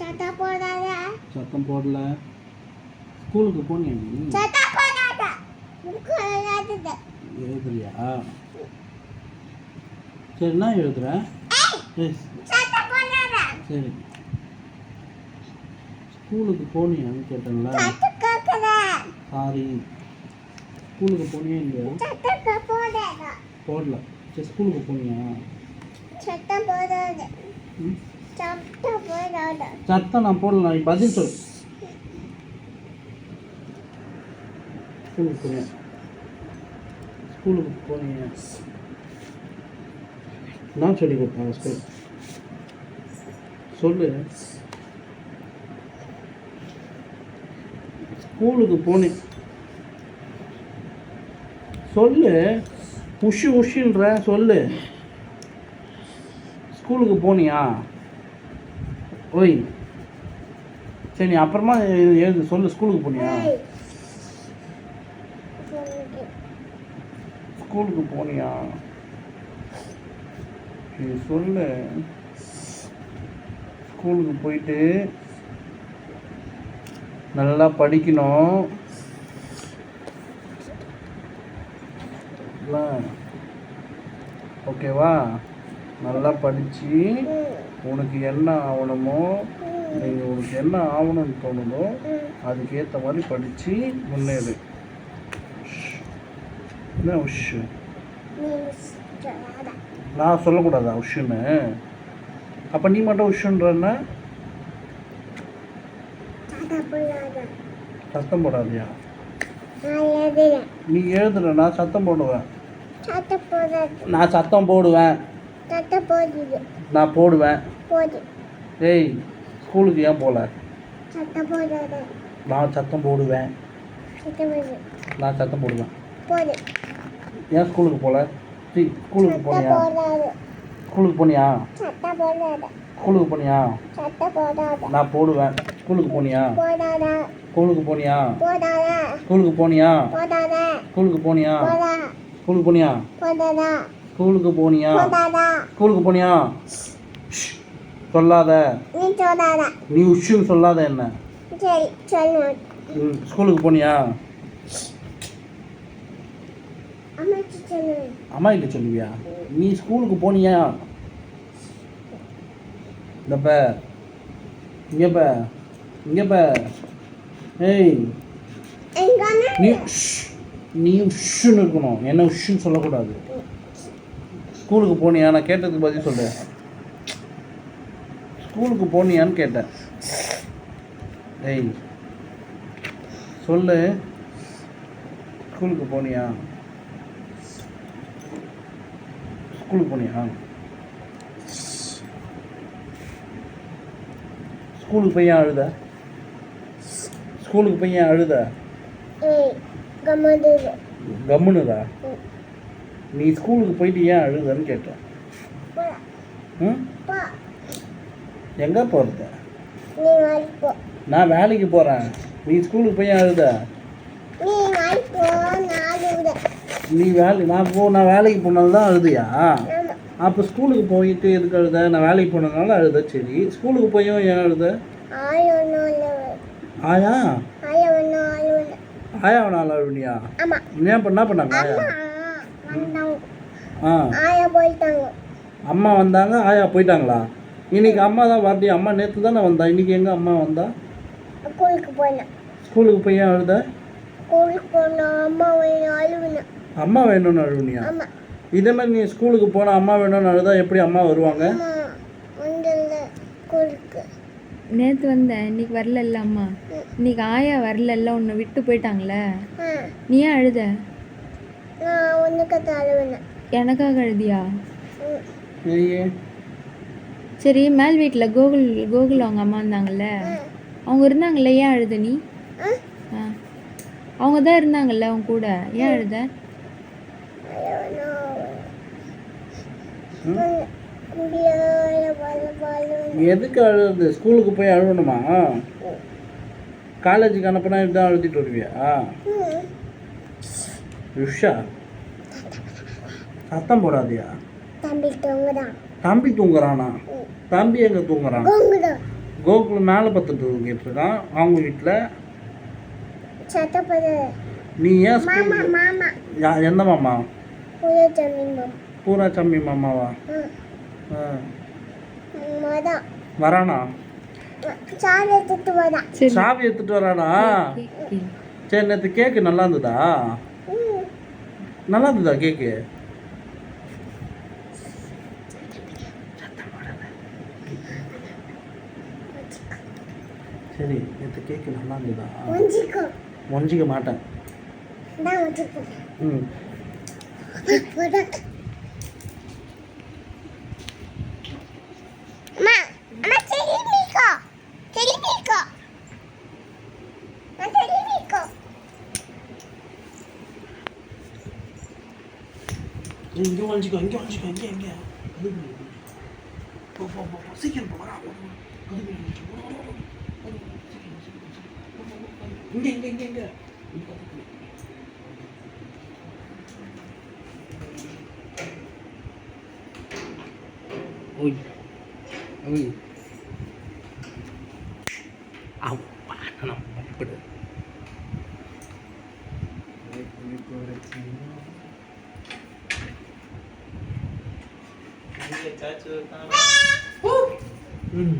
சட்டை போடாத. சத்தம் போடல. ஸ்கூலுக்கு போனியா நீ? சட்டை போடாத. புக்கு எழுதுறியா? சரி என்ன எழுதுற? சட்டை போடாத. சரி. ஸ்கூலுக்கு போனியான்னு கேட்டேன்ல. சாரி ஸ்கூலுக்கு போனியா இல்லையா? போடல. சரி ஸ்கூலுக்கு போனியா? சட்டை போடாத. ம்? சட்டை போடாத சத்தம் நான் போடல நீ பதில் சொல். ஸ்கூலுக்கு போனேன் ஸ்கூலுக்கு போனீங்க நான் சொல்லி கொடுத்தாங்க ஸ்கூல். சொல்லு. ஸ்கூலுக்கு போனேன் சொல்லு. உஷு உஷுன்ற சொல்லு. ஸ்கூலுக்கு போனியா? ஓய். சரி நீ அப்புறமா எழு- எழுது சொல்லு ஸ்கூலுக்கு போனியா. ஸ்கூலுக்கு போனியா? சரி சொல்லு. ஸ்கூலுக்கு போயிட்டு நல்லா படிக்கணும்? ஓகேவா? நல்லா படித்து உனக்கு என்ன ஆகணுமோ நீங்கள் உனக்கு என்ன ஆகணும்னு தோணுதோ. அதுக்கேற்ற மாதிரி படித்து முன்னேறு என்ன உஷ். நான் சொல்லக்கூடாதா உஷுன்னு அப்போ நீ மட்டும் உஷுன்றன்னா. சத்தம் போடாதியா நான். நீ எழுதுனா சத்தம் போடுவேன். நான் சத்தம் போடுவேன். நான் போடுவேன் போடு. ஏய் ஸ்கூலுக்கு ஏன் போகல. நான் சத்தம் போடுவேன். நான் சத்தம் போடுவேன் போடு. ஏன் ஸ்கூலுக்கு போகல சரி ஸ்கூலுக்கு போனியா. ஸ்கூலுக்கு போனியா. ஸ்கூலுக்கு போனியா. நான் போடுவேன் ஸ்கூலுக்கு போனியா. ஸ்கூலுக்கு போனியா. ஸ்கூலுக்கு போனியா. ஸ்கூலுக்கு போனியா. ஸ்கூலுக்கு போனியா. ஸ்கூலுக்கு போனியா. ஸ்கூலுக்கு போனியா. சொல்லாத. நீ உஷுன்னு சொல்லாத என்ன? ஸ்கூலுக்கு போனியா? அம்மா கிட்ட சொல்லுவியா? நீ ஸ்கூலுக்கு போனியா? இந்த ப. இங்கே ப. இங்கே ப. ஏய். நீ. நீ உஷுன்னு இருக்கணும். என்ன உஷுன்னு சொல்லக்கூடாது. ஸ்கூலுக்கு போனியா நான் கேட்டதுக்கு பதில் சொல்லு ஸ்கூலுக்கு போனியான்னு கேட்டேன். ஏய் சொல்லு. ஸ்கூலுக்கு போனியா? ஸ்கூலுக்கு போனியா? ஸ்கூலுக்கு போய் ஏன் அழுத? ஸ்கூலுக்கு போய் ஏன் அழுத? கம்முனுதா நீ ஸ்கூலுக்கு போயிட்டு ஏன் அழுதன்னு கேட்டேன். ம்? எங்கே போகிறது நான் வேலைக்கு போகிறேன் நீ ஸ்கூலுக்கு போய் அழுத? நீ வேலை நான் போ நான் வேலைக்கு போனது தான் அழுதியா? அப்போ ஸ்கூலுக்கு போயிட்டு எதுக்கு அழுத? நான் வேலைக்கு போனதுனால அழுத சரி. ஸ்கூலுக்கு போயும் ஏன் அழுத? ஆயா ஆயா? ஒன்றும் அழுவினியா? ஏன் பண்ண பண்ணாங்க ஆ. ஆயா போயிட்டாங்க. அம்மா வந்தாங்க ஆயா போயிட்டாங்களா? இன்னைக்கு அம்மா தான் வரலையா அம்மா நேற்று தானே வந்தா? இன்னைக்கு எங்கே அம்மா வந்தா? ஸ்கூலுக்கு போனேன். ஸ்கூலுக்கு போய் ஏன் அழுத? ஸ்கூலுக்கு போனோம் அம்மா வேணும் அம்மா வேணும்னு அழுவினியா? இதே மாதிரி நீ ஸ்கூலுக்கு போனால் அம்மா வேணும்னு அழுதா எப்படி அம்மா வருவாங்க? ஸ்கூலுக்கு. நேற்று வந்தேன் இன்னைக்கு வரலல்ல அம்மா? இன்னைக்கு ஆயா வரலல்ல உன்னை விட்டு போயிட்டாங்களே? நீ ஏன் அழுத? எனக்காக ஏயே சரி மேல் வீட்டில் கோகுல் கோகுல் அவங்க அம்மா இருந்தாங்கல்ல? அவங்க இருந்தாங்கல்ல ஏன் அழுத நீ? அவங்க தான் இருந்தாங்கல்ல அவங்க கூட? ஏன் அழுத? எதுக்கு அழுது ஸ்கூலுக்கு போய் அழுவணுமா? காலேஜுக்கு அனுப்புனா இப்படி அழுத்திட்டு வருவியா? உஷா சத்தம் போடாதியா. தம்பி தூங்குதான். தம்பி தூங்குறானா? தம்பி எங்கே தூங்குறான்? கோகுல் மேலே பத்துட்டு கேட்டிருக்கான் அவங்க வீட்டில் நீ ஏன் ஸ்கூல் எந்த மாமா. பூரா சம்மி மாமாவா? வரானா? சாவி எடுத்துட்டு வரானா? கேக்கு. சரி நேற்று கேக்கு நல்லா இருந்ததா? நல்லா இருந்ததா கேக்கு? சரி நேற்று கேக்கு நல்லா இருந்ததா ஒஞ்சிக்கோ மொஞ்சிக்க மாட்டேன் ம் போடா அம்மா அம்மா தெரியுமிக்கோ தெரியுமிக்கோ நான் தெரியுமிக்கோ இங்கே ஒழிஞ்சிக்கோ இங்கே ஒழிஞ்சிக்கோ இங்கே இங்கே போ போ போ போ. சீக்கிரம் போ வரா, போ, போ. கதவு ஒழிஞ்சிக்கோ. போ, போ, போ, போ. போ, போ, சீக்கிரம், சீக்கிரம், சீக்கிரம். போ, போ, போ, போ. இங்கே இங்கே இங்கே இங்கே இங்க பக்கத்துல. ஓய் ஓய் அப்பா நான் பயப்படு ம்